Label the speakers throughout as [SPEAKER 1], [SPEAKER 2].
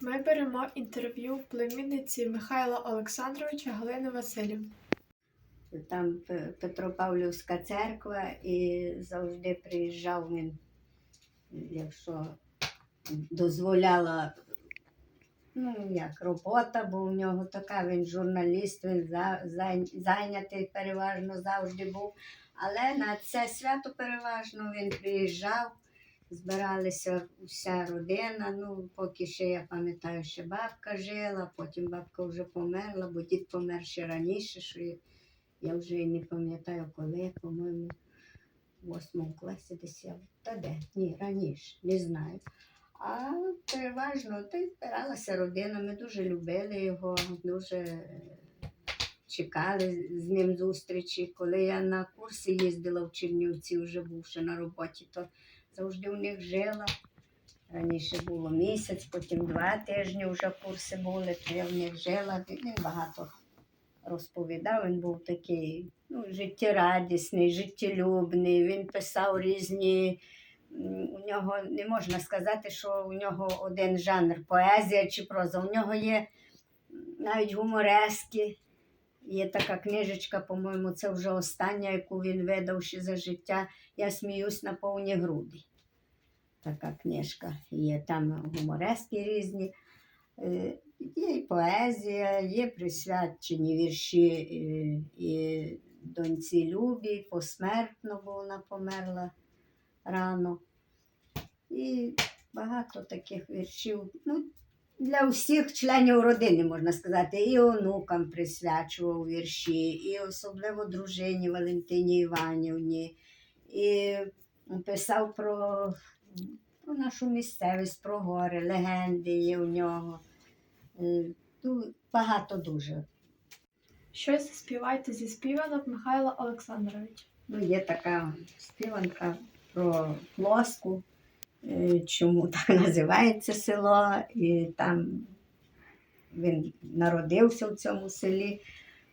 [SPEAKER 1] Ми беремо інтерв'ю в племінниці Михайла Олександровича Галини Василівни.
[SPEAKER 2] Там Петропавлівська церква, і завжди приїжджав він, якщо дозволяла, ну як робота, бо у нього така, він журналіст, він зайнятий переважно завжди був. Але на це свято переважно він приїжджав, збиралися вся родина. Ну, поки ще я пам'ятаю, ще бабка жила, потім бабка вже померла, бо дід помер ще раніше, що я- я вже і не пам'ятаю коли, по-моєму, в восьмому класі десь я. Та де? Ні, раніше, не знаю. А переважно та збиралася родина. Ми дуже любили його, дуже е, чекали з ним зустрічі. Коли я на курси їздила в Чернівці, вже бувши на роботі, то завжди у них жила. Раніше було місяць, потім два тижні вже курси були, то я в них жила. Він багато розповідав, він був такий ну, життєрадісний, життєлюбний. Він писав різні. У нього не можна сказати, що у нього один жанр поезія чи проза. У нього є навіть гуморески. Є така книжечка, по-моєму, це вже остання, яку він видав ще за життя. Я сміюсь на повні груди. Така книжка. Є там гуморески різні. Е, Є і поезія, є присвячені вірші е, і доньці Любі, посмертно, бо вона померла рано. І багато таких віршів. Ну, для всіх членів родини, можна сказати, і онукам присвячував вірші, і особливо дружині Валентині Іванівні, і писав про, про нашу місцевість, про гори, легенди є у нього. Е, ну, Багато дуже.
[SPEAKER 1] Щось заспівайте зі співанок Михайла Олександровича.
[SPEAKER 2] Ну, є така співанка про плоску, чому так називається село, і там він народився в цьому селі.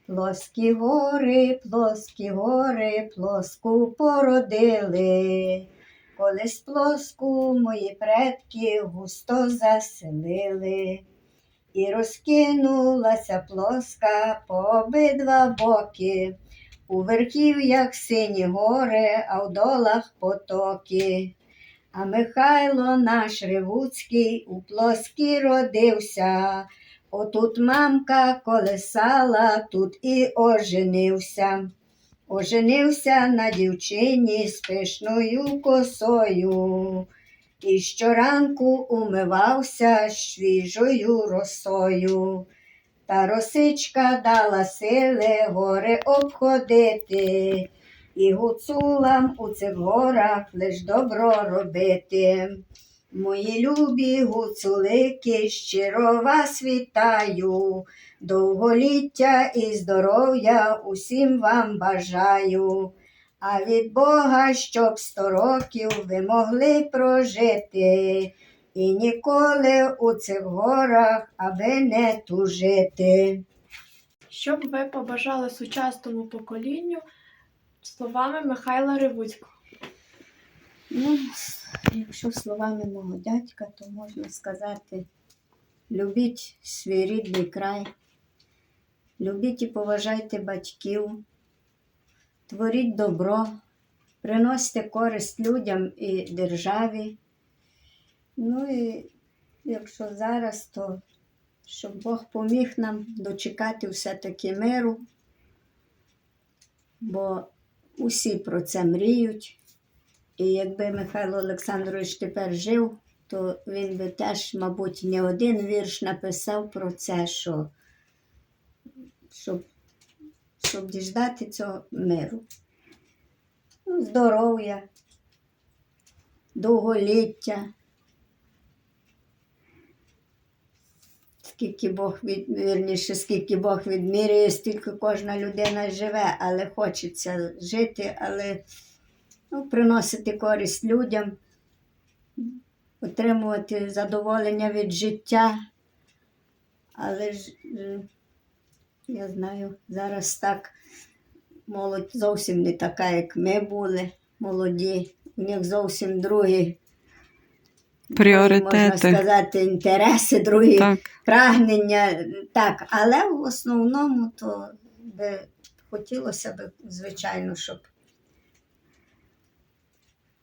[SPEAKER 2] Плоскі гори, плоскі гори, плоску породили. Колись плоску мої предки густо заселили. І розкинулася плоска по обидва боки. У верхів'ях сині гори, а в долах потоки. А Михайло наш Ревуцький у плоскій родився. Отут мамка колесала, тут і оженився. Оженився на дівчині з пишною косою. І щоранку умивався свіжою росою. Та росичка дала сили гори обходити, і гуцулам у цих горах лиш добро робити. Мої любі гуцулики, щиро вас вітаю, довголіття і здоров'я усім вам бажаю. А від Бога, щоб сто років ви могли прожити, і ніколи у цих горах аби не тужити.
[SPEAKER 1] Що б ви побажали сучасному поколінню словами Михайла Ревуцького?
[SPEAKER 2] Ну, якщо словами мого дядька, то можна сказати: любіть свій рідний край, любіть і поважайте батьків, творіть добро, приносьте користь людям і державі. Ну і якщо зараз, то щоб Бог поміг нам дочекати все-таки миру, бо усі про це мріють. І якби Михайло Олександрович тепер жив, то він би теж, мабуть, не один вірш написав про це, що, щоб, щоб діждати цього миру. Ну, здоров'я, довголіття. Скільки Бог від, вірніше, скільки Бог відміряє, стільки кожна людина живе, але хочеться жити, але ну, приносити користь людям, отримувати задоволення від життя. Але ж я знаю, зараз так молодь зовсім не така, як ми були молоді. У них зовсім другі Можна сказати, інтереси, другі
[SPEAKER 3] Так.
[SPEAKER 2] прагнення. Так, але в основному то би хотілося б, звичайно, щоб,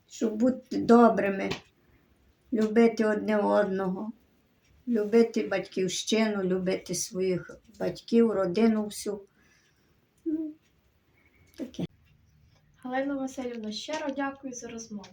[SPEAKER 2] щоб бути добрими, любити одне одного, любити батьківщину, любити своїх батьків, родину всю. Ну, таке.
[SPEAKER 1] Галина Васильівна, щиро дякую за розмову.